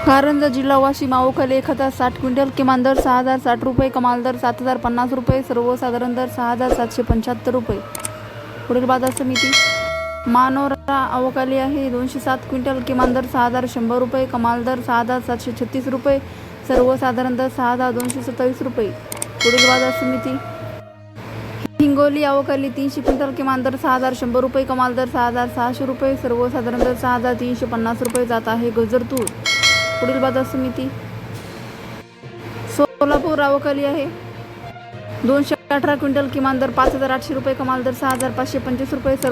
कारंजा जिल्हा वाशिम. अवकाली एक हजार साठ क्विंटल किमान दर सहा हजार साठ रुपये कमाल दर सात हजार पन्नास रुपये सर्वसाधारण दर सहा हजार सातशे पंच्याहत्तर रुपये. पुढील बाजार समिती. मानोरा अवकाली आहे दोनशे सात क्विंटल किमान दर सहा हजार शंभर रुपये कमाल दर सहा हजार सातशे छत्तीस रुपये सर्वसाधारण दर सहा हजार दोनशे सत्तावीस रुपये. पुढील बाजार समिती. हिंगोली अवकाली तीनशे क्विंटल किमान दर सहा हजार शंभर रुपये कमाल दर सहा हजार सहाशे रुपये सर्वसाधारण दर सहा हजार तीनशे पन्नास रुपये जात आहे गजर तूर पुढील बाजार समिती. सोलापूर रावकाली आहे. दोनशे अठरा क्विंटल किमान दर पाच हजार आठशे रुपये कमाल दर सहा हजार पाचशे पंचवीस रुपये सर्व